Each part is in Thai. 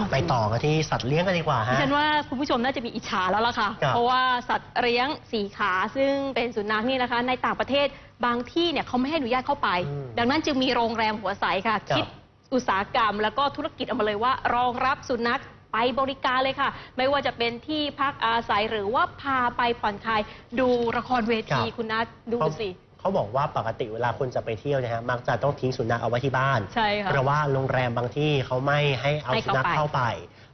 อะไปต่อกันที่สัตว์เลี้ยงกันดีกว่าดิฮะ ฉันว่าคุณผู้ชมน่าจะมีอิจฉาแล้วล่ะค่ะ ครับเพราะว่าสัตว์เลี้ยงสีขาซึ่งเป็นสุนัขนี่นะคะ ในต่างประเทศบางที่เนี่ยเขาไม่ให้อนุญาตเข้าไป อืมดังนั้นจึงมีโรงแรมหัวใสค่ะ ครับคิดอุตสาหกรรม แล้วก็ธุรกิจออกมาเลยว่ารองรับสุนัขไปบริการเลยค่ะ ไม่ว่าจะเป็นที่พักอาศัยหรือว่าพาไปผ่อนคลายดูละครเวทีครับ คุณนัทดูเขาสิ เขาบอกว่าปกติเวลาคนจะไปเที่ยวเนะฮะมักจะต้องทิ้งสุนัขเอาไว้ที่บ้าน ใช่ค่ะ เพราะว่าโรงแรมบางที่เขาไม่ให้เอาให้สุเข้านัขไปเข้าไป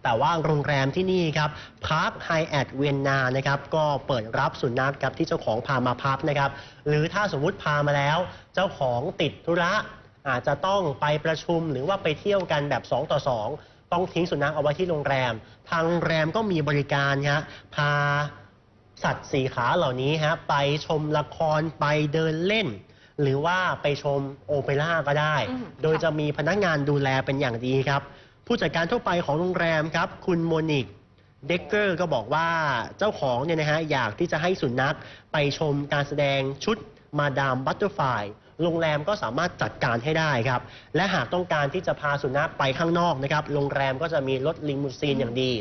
แต่ว่าโรงแรมที่นี่ครับพาร์คไฮแอดเวียนนานะครับก็เปิดรับสุนัขครับที่เจ้าของพามาพักนะครับ หรือถ้าสมมุติพามาแล้ว เจ้าของติดธุระอาจจะต้องไปประชุมหรือว่าไปเที่ยวกันแบบ 2 ต่อ 2 ต้องทิ้งสุนัขเอาไว้ที่โรงแรม ทางโรงแรมก็มีบริการฮะพา สัตว์สีขาเหล่านี้ฮะไปชมละครไปเดินเล่น หรือว่าไปชมโอเปร่าก็ได้ อืม โดยค่ะจะมีพนักงานดูแลเป็นอย่างดีครับ ผู้จัดการทั่วไปของโรงแรมครับ คุณโมนิกเด็กเกอร์ก็บอกว่าเจ้าของเนี่ยนะฮะอยากที่จะให้สุนัขไปชมการแสดงชุดมาดามบัตเตอร์ไฟ โรงแรมก็สามารถจัดการให้ได้ครับ และหากต้องการที่จะพาสุนัขไปข้างนอกนะครับ โรงแรมก็จะมีรถลิมูซีนอย่างดี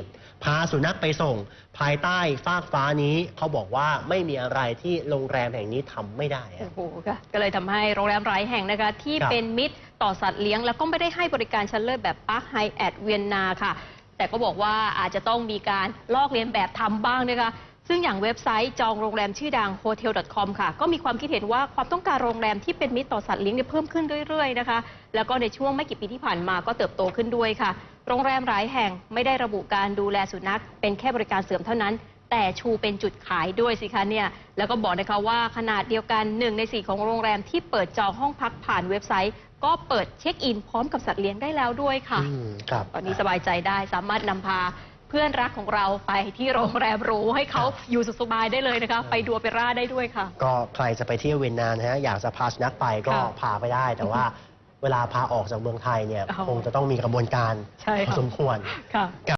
พาสุนัขไปส่ง ภายใต้ฟากฟ้านี้เขาบอกว่าไม่มีอะไรที่โรงแรมแห่งนี้ทำไม่ได้อะโอ้โหค่ะก็เลยทำให้โรงแรมหลายแห่งนะคะที่ครับเป็นมิตรต่อสัตว์เลี้ยง แล้วก็ไม่ได้ให้บริการชั้นเลิศแบบปาร์คไฮแอดเวียนนาค่ะ แต่ก็บอกว่าอาจจะต้องมีการลอกเลียนแบบทำบ้างนะคะ ซึ่งอย่างเว็บไซต์จองโรงแรมชื่อดัง hotel.com ค่ะ ก็มีความคิดเห็นว่าความต้องการโรงแรมที่เป็นมิตรต่อสัตว์เลี้ยงเนี่ยเพิ่มขึ้นเรื่อยๆนะคะ แล้วก็ในช่วงไม่กี่ปีที่ผ่านมาก็เติบโตขึ้นด้วยค่ะ โรงแรมหลายแห่งไม่ได้ระบุการดูแลสุนัข เป็นแค่บริการเสริมเท่านั้น แต่ชูเป็นจุดขายด้วยสิคะเนี่ย แล้วก็บอกนะคะว่าขนาดเดียวกันหนึ่งในสี่ของโรงแรมที่เปิดจองห้องพักผ่านเว็บไซต์ ก็เปิดเช็คอินพร้อมกับสัตว์เลี้ยงได้แล้วด้วยค่ะอืมครับตอนนี้สบายใจได้สามารถนำพา เพื่อนรักของเราไปที่โรงแรมหรูให้เขาอยู่สุขสบายได้เลยนะคะ ไปดูโอเปร่าได้ด้วยค่ะ ก็ใครจะไปเที่ยวเวียนนานะฮะอยากจะพาสุนัขไปก็ค่ะพาไปได้ แต่ว่าเวลาพาออกจากเมืองไทยเนี่ยอ๋อคงจะต้องมีกระบวนการใช่พอค่ะสมควร ค่ะ